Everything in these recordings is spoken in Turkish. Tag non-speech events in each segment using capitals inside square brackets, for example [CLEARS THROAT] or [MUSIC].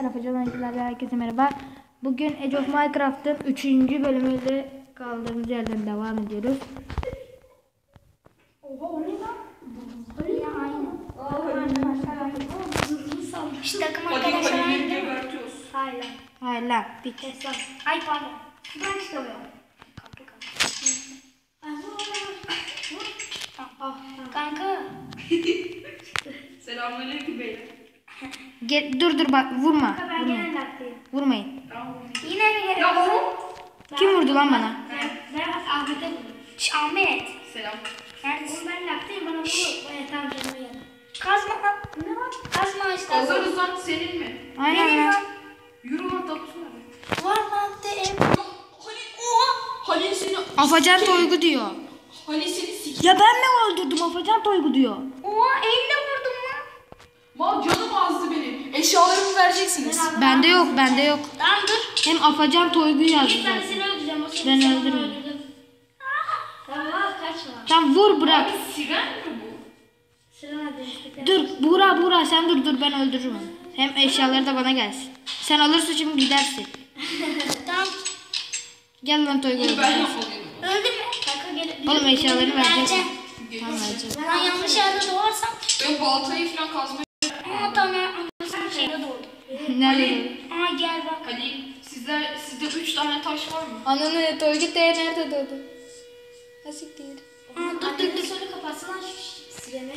Arkadaşlar Afacan Oyuncular'la herkese merhaba. Bugün Age of Minecraft'ın 3. bölümüyle kaldığımız yerden devam ediyoruz. Oha o ne lan? Öyle aynı. İşte takım arkadaşlar aynı değil mi? Hayır. Hayır lan. Bir Hesap. Ay pardon. Ben. Ah, ah, Kanka. Selamünaleyküm beyler. [LAUGHS] Ge- dur dur bak vurma. Ben Vurmayın. Vurmayın. Yine mi oğlum. Kim vurdu lan bana? Ben, ben Ahmet'e vurdum. Şş, Ahmet. Selam. Neredesin? Oğlum ben laktayım bana vur. Evet tamam canıma geldi. Kazma. Ne var? Kazma işte. Hazırız lan senin mi? Aynen Benim lan. Yürü lan tapusu nerede? Var lan de ev. Halil oha. Halil seni Afacan Toygu diyor. Halil seni sik. Ya ben mi öldürdüm Afacan Toygu diyor. Oha elle vurdum lan. Mal canım. Eşyalarımı vereceksiniz. Bende yok bende yok. Tamam dur. Hem Afacan Toygu yazdı Git ben seni öldüreceğim. O seni Ben öldürdün. Tamam kaçma. Tamam vur bırak. Siren mi bu? Sıra hadi. Dur Buğra Buğra sen dur dur ben öldürürüm onu. Hem eşyaları da bana gelsin. Sen alırsın şimdi gidersin. [LAUGHS] Tamam. Gel lan Toygu Ben öldürürüm. yapmalıyım. Öldün mü? Kanka gel. Oğlum eşyalarını verecek. Vereceğim. Tamam vereceğim. Ben yanlış yerde doğarsam. Ben baltayı falan kazmayı... Ama tamam. Nerede? Aa gel bak. Halil sizde, sizde üç tane taş var mı? Ananı Toygu de nerede doğdu? Nasıl değil? Aa dur dur dur. Söyle kapatsana şu sireni.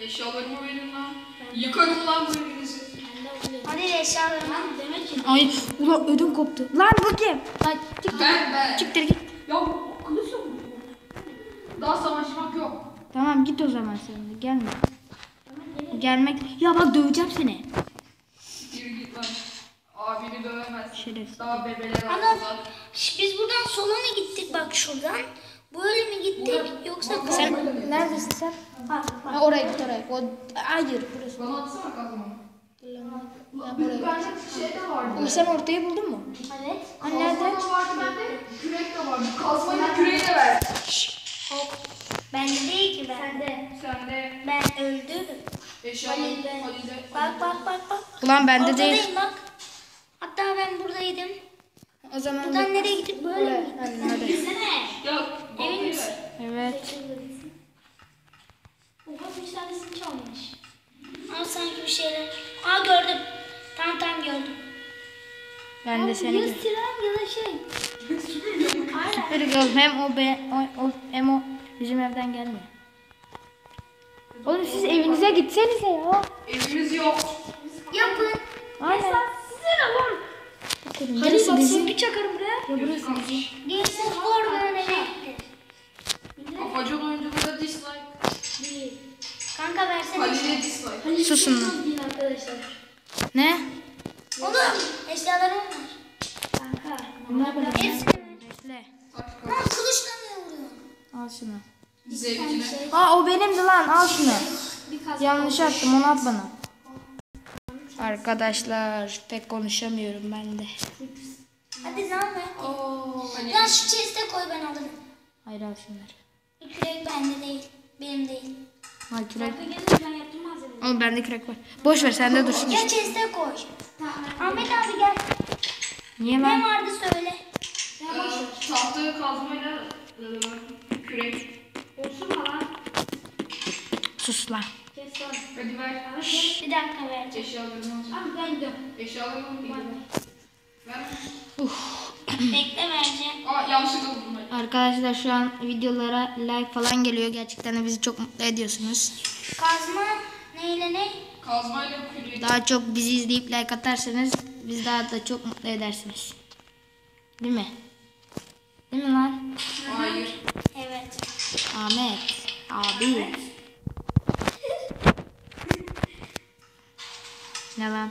Eşyalarımı verin lan. Yıkarım lan bu evinizi. Hadi eşyalarımı. Demek ki. Ay ulan ödüm koptu. Lan bu kim? Lan çık Ben ben. çık git. Ya kılıç yok mu? Daha savaşmak yok. Tamam git o zaman sen de gelme. Gelmek. Ya bak döveceğim seni. Yürü git lan. Abini dövemez. Şerefsiz. Daha bebeler Ana. Şş, biz buradan sola mı gittik bak şuradan? Böyle mi gittik yoksa Sen neredesin sen? Bak bak. Ha, oraya git oraya. O, hayır burası. Bana atsana kazmanı. Ya oraya git. Bende şey de vardı. Oğlum sen ortayı buldun mu? Evet. Ha nerede? Kazma da vardı bende. Kürek de vardı. Kazmayla küreği de ver. Hop. Bende değil ki ben. Sende. Sen de Ben öldüm. Halil'de. Halil'de. Bak bak bak bak. Ulan bende değil. Bak. Hatta ben buradaydım. O zaman Buradan nereye gittik böyle mi? Hadi, hadi. Gitsene. Ya Emin misin? Evet. Oha üç tanesini çalmış. Aa sanki bir şeyler. Aa gördüm. Tamam tamam gördüm. Ben de seni Ya gör. siren ya da şey. Aynen. Hadi oğlum hem o, be, o, o hem o bizim evden gelmiyor. Oğlum siz evinize gitsenize ya. Evimiz yok. Yapın. Aynen. Ne var? Hadi Burası bak bizim. bir çakarım buraya. Ya burası Kalmış. Gençler orada nereye gitti? Afacan oyunculara dislike. Değil. Kanka versene. Halil'e dislike. Susun. Değil arkadaşlar. Ne? Oğlum eşyalarım var. Kanka. Ne yapalım? Hepsini ver. Taş Lan kılıçla ne vuruyorsun? Al şunu. Zevkine. Aa o benimdi lan al şunu. Yanlış attım onu at bana. Arkadaşlar pek konuşamıyorum ben de. Hadi lan ver. Oo. Halil. Lan şu chest'e koy ben alırım. Hayır al şunları. Kürek bende değil. Benim değil. Al kürek. ben. Oğlum bende kürek var. Boş ver sende dursun Gel işte. chest'e koy. Ahmet abi gel. Niye Ne lan? vardı söyle. Ee, Tahta kazmayla e, kürek. Sus lan. Kes lan. Hadi ver. Bir dakika vereceğim. Eşyalarını al. Abi ben de. Eşyalarını al. Ver. [CLEARS THROAT] Bekle vereceğim. Aa yanlışlıkla buldum ben. Arkadaşlar şu an videolara like falan geliyor. Gerçekten de bizi çok mutlu ediyorsunuz. Kazma neyle ne? Kazmayla kürek. Daha çok bizi izleyip like atarsanız biz daha da çok mutlu edersiniz. Değil mi? Değil mi lan? Hayır. Evet. Ahmet. Abi. ne lan?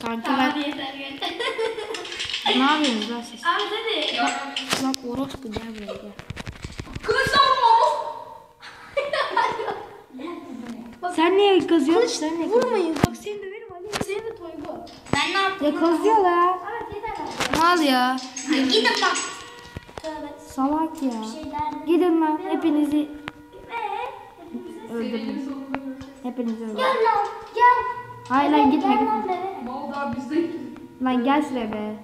Kanka ben... yeter yeter. ne yapıyorsunuz lan siz? Abi hadi. Ya. Orospu gel buraya gel. Kılıçla vurma. Sen niye kazıyorsun? Sen niye Vurmayın bak seni döverim Ali. Seni de toygu. Ben ne yaptım? Ya kazıyorlar. Evet yeter. Mal ya. Gidin bak. Salak ya. Gidin lan hepinizi öldürdüm. Hepinizi öldürdüm. Gel lan gel. Hayır lan gitme gitme. Mal daha bizde. Lan gel şuraya be.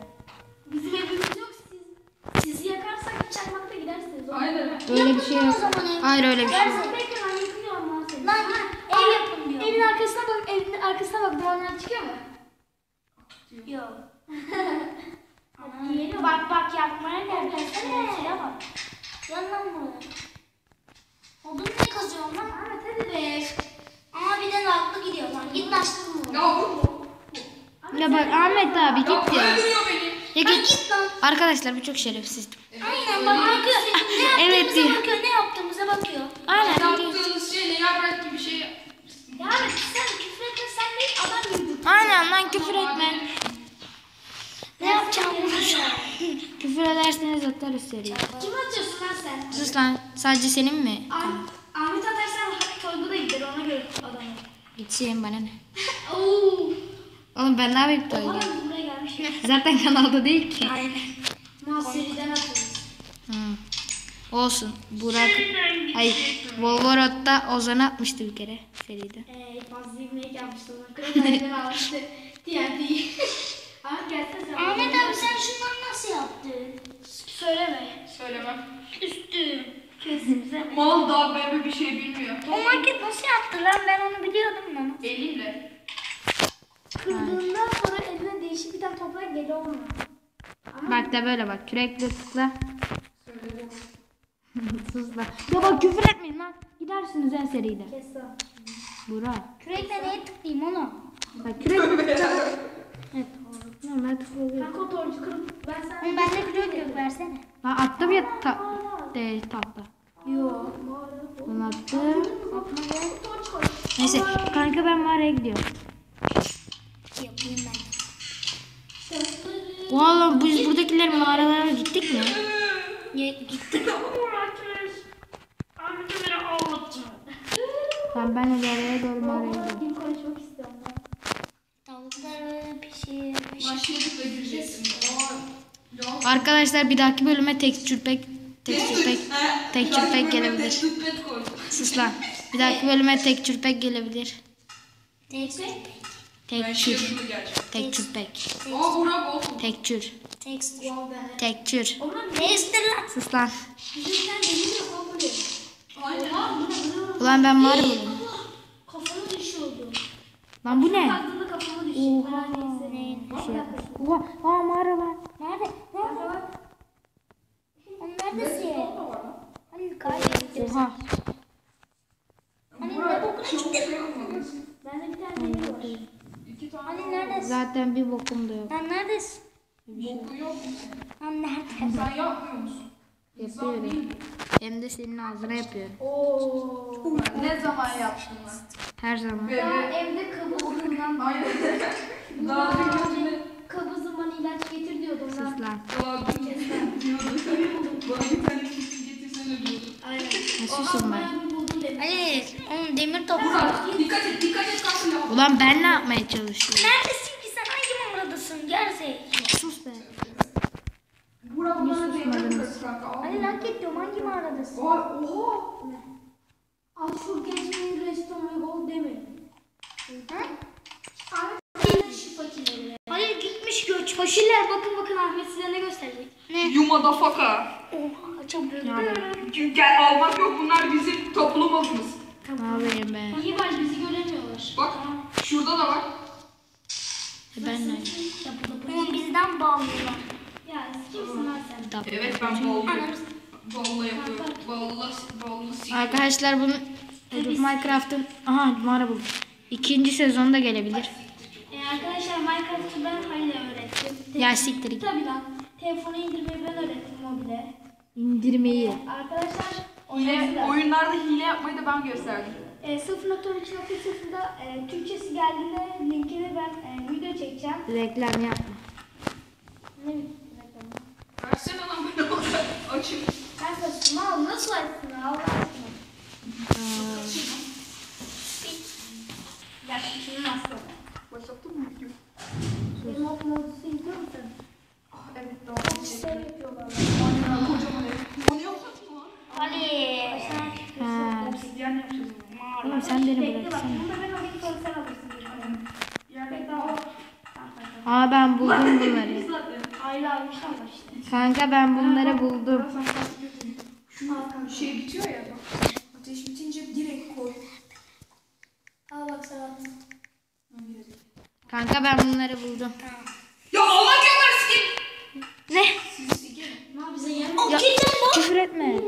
Bizim evimiz yok siz. Sizi yakarsak çakmakta gidersiniz. Aynen. Öyle bir şey yok. Hayır öyle bir şey yok. Lan ev yapın diyor. Evin arkasına bak, evin arkasına bak duvarlar çıkıyor mu? Yok. [LAUGHS] Yeni bak bak yapmaya gel. Gelsene şeye bak. Lan buraya. Odun ne kazıyorsun lan? Evet hadi be. Ama bir de naklı gidiyor lan. Git başlayalım bunu. Ya vurma. Ya bak Ahmet abi Ya git ya. Ya Lan git. git lan. Arkadaşlar bu çok şerefsiz. Bakıyor. Ne [LAUGHS] yaptığımıza değil. bakıyor. Ne yaptığımıza bakıyor. Aynen. Yaptığınız şey ne yaprak gibi şey. Ya sen küfür etmesen de adam gibi. Aynen lan küfür etme. Ne yapacağım bunu [LAUGHS] Küfür ederseniz atarız seriyi. Kim atıyorsun lan sen? Sus lan. Sadece senin mi? Ah- Ahmet atarsan Tolga da gider ona göre adamı. Gitsin bana ne? [LAUGHS] Oo. Oğlum ben ne yapayım gelmiş. Zaten kanalda değil ki. Aynen. Hı. Olsun. Burak ay Volvorod'da Ozan atmıştı bir kere seride. Eee fazla yemek yapmıştı almıştı. [LAUGHS] TNT'yi. [LAUGHS] Ahmet gelsene sen. Ahmet abi sen şunları nasıl yaptın? Söyleme. Söylemem. Üstüm. Kesin bize. [LAUGHS] Mal daha bebe bir şey bilmiyor. O market nasıl yaptı lan? Ben onu biliyordum lan. Elimle. Kırdığından sonra eline değişik bir tane toprak geliyor ona. Bak da böyle bak. Kürekle tıkla. Sus lan. Ya bak küfür etmeyin lan. Gidersiniz en seride. Kes lan. Burak. Kürekle neye tıklayayım onu? Bak tıkla. Evet. Normal tıklıyor. Ben kotorcu kırıp ben sana... Oğlum bende kürek yok versene. Lan attım ya ta de tahta. Yok. Bunu attım. Neyse kanka ben mağaraya gidiyorum. Yapayım ben. Oğlum biz buradakiler mağaralara gittik mi? Gittik. [LAUGHS] Tamam ben ileriye doğru mağaraya gidiyorum. Çok istiyorum ben. Tavukları pişirmiş. Başladık gireceksin. Arkadaşlar bir dahaki bölüme tekstür pek tekstür pek tekstür pek gelebilir. Sus lan. Bir dahaki bölüme tekstür pek gelebilir. Tekstür. Ben Tekstür. şaşırdım gerçekten. Tekstür pek. Aa Burak olsun. Tekstür. Tekstür. Tekstür. Tekstür lan. Sus lan. Bizim sen demir yok kabul Aynen. Ulan ben mağara buldum. Lan bu ne? Oha. Neyse. Oha, aa mağara lan. Nerede? Nerede? Neredesin? Hani kaybettim. Oha. Hani ne bokuna gittin? şey. Bende bir tane demir var. İki tane Hani neredesin? Zaten bir bokum da yok. Lan neredesin? boku yok? Lan nerede? Sen yapmıyor musun? Yapıyorum. Hem de senin ağzına yapıyorum. Oo. Ne zaman yaptın lan? Her zaman. Ya evde kabızlığından Aynen. Daha bir kötüne. kabızlığından ilaç getir diyordum Sus ben. lan. Daha dün diyordu. Bana bir tane kesin getirsene diyordu. Aynen. Ne susun ben. Hayır, onun demir topu. Dikkat et dikkat et kalsın ya. Ulan ben ne yapmaya çalışıyorum? Neredesin ki sen? Hangi mağaradasın? Gerizekalı. Sus be. Burak bana değmedi kız kanka. Hani lan diyorum hangi mağaradasın? Oha. Oha. Al şu geçmeyin restoran gol deme. Fakirleri. Hayır gitmiş göç. Fakirler bakın bakın Ahmet size ne gösterecek. You motherfucker. Oha çok büyük. Ne? Gel almak yok bunlar bizim toplumumuz. Ne yapayım be? İyi var bizi göremiyorlar. Bak şurada da var. E Ben ne? Oğlum bizden bağlıyorlar. Ya kimsin lan sen? Tap. Evet ben balla yapıyorum. Arkadaşlar bunu Minecraft'ın aha mağara buldum. İkinci sezonu da gelebilir. Ee, arkadaşlar Minecraft'ı ben Halil'e öğrettim. Ya siktir git. Tabii lan. Telefonu indirmeyi ben öğrettim mobile. İndirmeyi. Arkadaşlar Hile, oyunlarda hile yapmayı da ben gösterdim. E, 0.3.0'da e, Türkçesi geldiğinde linkini ben e, video çekeceğim. Reklam yapma. Ne reklamı? Versene lan bana orada. Açın. Ben saçımı al. Nasıl açsın Allah aşkına? Ya şunu nasıl? Başlattın mı video? Benim ok modusu izliyor musun? Ah evet daha. Şey yapıyorlar. Aynen kocaman ev. Onu yapmadın mı? Ali. Ha. Obsidyen yapacağız onu. Oğlum sen beni Bekle bak bıraksana. bunu da ben alayım sonra sen alırsın. Aa ben buldum bunları. Zaten. Aile almışlar işte. Kanka ben bunları buldum. Şu şey bitiyor ya bak. Ateş bitince direkt koy. Al bak Serhat. Kanka ben bunları buldum. Ya Allah gebersin. Ne? Ne bize mi? Ya, küfür etme. [LAUGHS]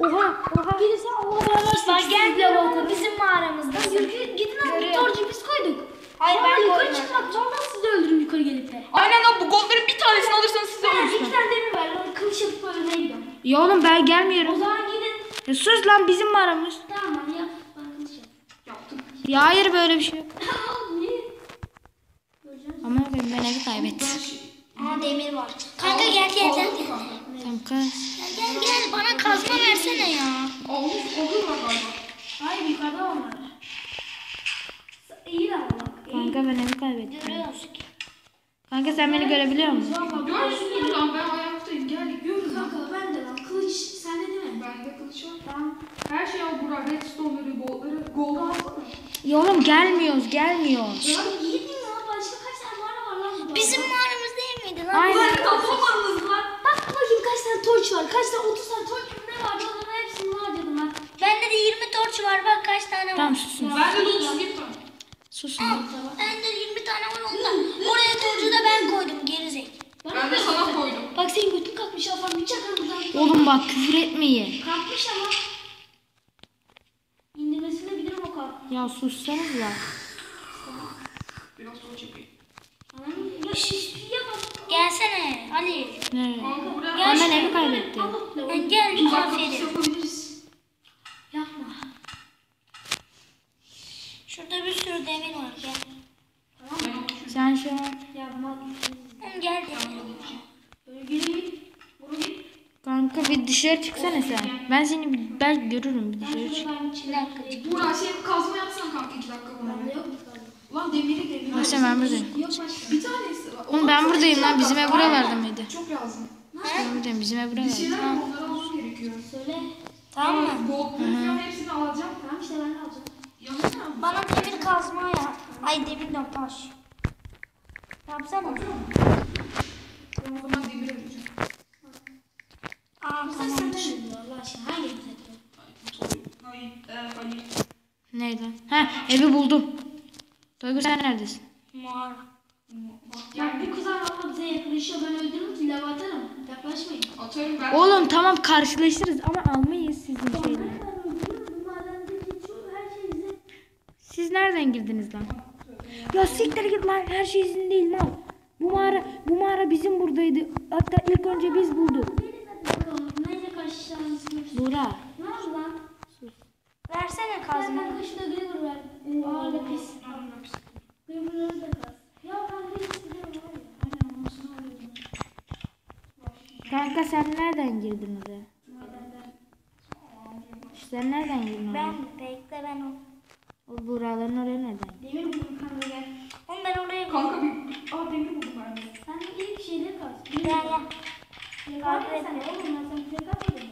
Oha oha. Birisi Allah vermez. Bak gel bizim mağaramızda. Yürü, gidin abi bir torcu biz koyduk. Hayır ben yukarı çıkmak zorunda sizi öldürün yukarı gelip de. Aynen lan bu goldların bir tanesini alırsanız size Ben ölürsün. iki tane demir ver. lan, Kılıç yapıp öldürmeye gidiyorum. Ya oğlum ben O gelmiyorum. zaman gidin. Ya sus lan bizim mağaramız. Tamam lan yap. Yap. Yaptım. Ya hayır böyle bir şey yok. [LAUGHS] Niye? Ama ben, ben evi kaybettim. Şey... Aa demir var. Kanka gel gel gel. Kanka. Kanka. Gel gel bana kazma versene ya. Aldım. Olur var galiba. Hayır yukarıda onlar. İyi lan bak. Kanka ben evi kaybettim. Görüyoruz ki. Kanka sen beni görebiliyor musun? Görsün lan ben ayaktayım. Gel görün lan. Kanka ben de lan. Kılıç sende değil mi? Bende kılıç var. Tamam. Her şey al Burak. Redstone'ları, goldları. Gold'u alsana. Ya oğlum gelmiyoruz gelmiyoruz. Ya gidin ya. Başka kaç tane mağara var lan burada? Bizim mağaramız değil miydi lan? Aynen. Kaplamanız var. Bak bakayım kaç tane torç var. Kaç tane 30 tane torç mu ne vardı onların hepsini harcadım ben. Bende de 20 torç var. Bak kaç tane var. Tamam susun. Bende de 31 tane. Susun. Bende 20 tane var ondan. Oraya torcu da ben koydum gerizek. Ben de sana koydum. Bak senin götün kalkmış Afan bir çakar buradan. Oğlum bak küfür etmeyin. Kalkmış ama. İndirmesine bilirim o kalk. Ya sussanız la. Biraz sonra çekeyim. Ya şiş yapma. Gelsene Ali. Ne? Kanka buraya... Ama ben evi kaybettim. Ben gel Uzak bir kapısı yapabiliriz. Yapma. Şurada bir sürü demir var gel. Ben okuyayım. Sen şu an Yapma. Gel git. kanka bir dışarı çıksana sen. Ben seni bir- ben görürüm bir dışarı çık. Kaçayım. Burak şey kazma yapsana kanka 2 dakika bana. Lan demiri demiri. Başla ben buradayım. Başka. Bir tanesi. Oğlum ben buradayım lan bizim ev buralarda mıydı? Çok lazım. Ben buradayım bizim ev Bir şeyler var onları almam gerekiyor. Söyle. Tamam mı? Goldları falan hepsini alacağım. Tamam işte ben de alacağım. Bana demir kazma yap. Ay demir de taş. Yapsana. Ben o zaman demir alacağım. Aa tamam. Sen de Allah aşkına hangi güzel? Hayır. Hayır. Neydi? Ha evi buldum. Toygur sen neredesin? Mağara. Ya yani bu kızlar valla bize yaklaşıyor. Ben öldürürüm ki lava atarım. Yaklaşmayın. atarım ben. Oğlum tamam karşılaşırız ama almayız sizin şeyleri. Şey. Siz nereden girdiniz lan? Ya siktir git lan her şey sizin değil mal. Bu mağara bu mağara bizim buradaydı. Hatta ilk önce biz bulduk. Neyle karşılaşacağız? Buğra. Ne oldu lan? Versene kazma. Ben şurada Glimmer ver. Aa lapis. Glimmer'ları da kaz. Ya ben de istiyorum. Kanka sen nereden girdin oraya? Sen nereden girdin oraya? Ben bekle ben o. O Buğraların oraya girdin? Demir buldum kanka gel. Oğlum ben oraya Kanka bir... Aa demir buldum ben de. Sen de ilk şeyleri kaz. Gel gel. Takip etme. Oğlum ben sana bir şey kazmadım.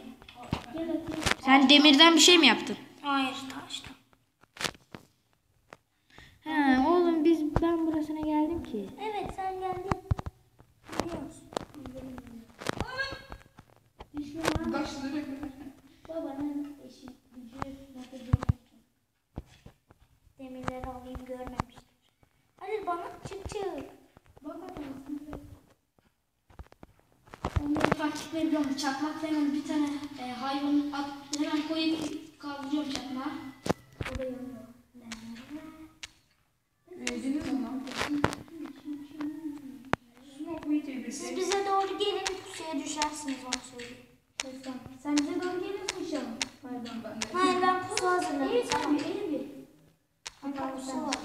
Gel atayım. Sen demirden bir şey mi yaptın? Hayır taştan. Ha oğlum biz ben burasına geldim ki. Evet sen geldin. Biliyorsun. Düşman Taşları... babanın eşi gücü nakıcı. Demirleri alayım görmemiştir. Hadi bana çık çık. Bak bakalım. Taktikleri biliyorum. Çakmakla hemen bir tane e, hayvan at, hemen koyup kaldırıyorum çakmağı. O da yanıyor. Öldünüz mü Siz bize doğru gelin pusuya düşersiniz onu söyleyeyim. Sen, sen bize doğru geliyorsun inşallah. Pardon ben de. Hayır ben pusu hazırladım. İyi tamam iyi bir. Ama pusu var.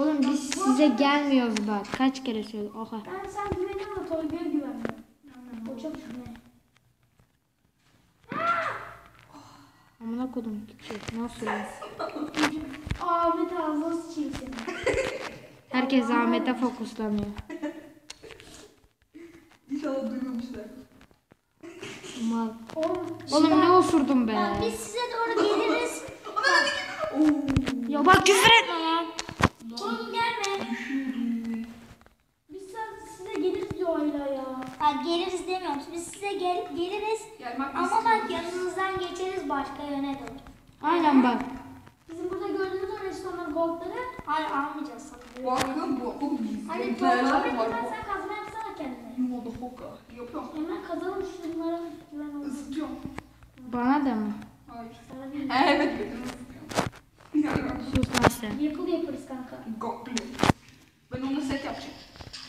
Oğlum biz size gelmiyoruz bak. Kaç kere söyledim. Oha. Ben sen güveniyorum da Toygu'ya güvenmiyorum. O çok güven. Amına kodum küçük. Nasıl? [LAUGHS] Ahmet ağzına sıçayım seni. Herkes Ahmet'e fokuslanıyor. İnşallah duymamışlar. Mal. Oğlum, Oğlum ne osurdun be? Bak biz size doğru geliriz. Ya bak küfür etme lan. Oğlum gelme. Bak geliriz demiyorum. Biz size gel, geliriz. Gelmek Ama bak yanınızdan geçeriz başka yöne doğru. Aynen bak. Bizim burada gördüğümüz o restoran goldları hayır almayacağız sana. Bakın bu okul bizim. Hadi Neler topla var ben bu? sen kazma yapsana kendine. Motherfucker. Yapıyorum. Hemen kazalım şunlara güven olsun. Isıtıyorum. Bana da mı? Hayır. Sana. Evet. Yani Sus lan sen. Yapıl yaparız kanka. Goblin. Ben onu set yapacağım.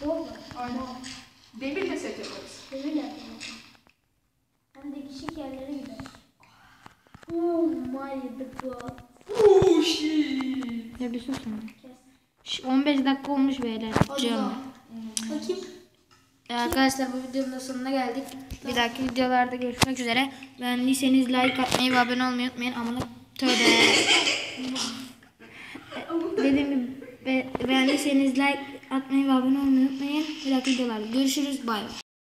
Oldu. Aynen. Demirle set yaparız. Demir yapalım. Hem de kişi yerlere gider. Oh my god. Oh shit. Ya bir. Kes. Şş, 15 dakika olmuş beyler. Canım. Bakayım. Ee, Arkadaşlar bu videonun da sonuna geldik. Bir dahaki videolarda görüşmek üzere. Beğendiyseniz like atmayı ve abone olmayı unutmayın. Amına tövbe. [LAUGHS] Dediğim gibi be- beğendiyseniz like atmayı ve abone olmayı unutmayın. Bir dahaki videolarda görüşürüz. Bay bay.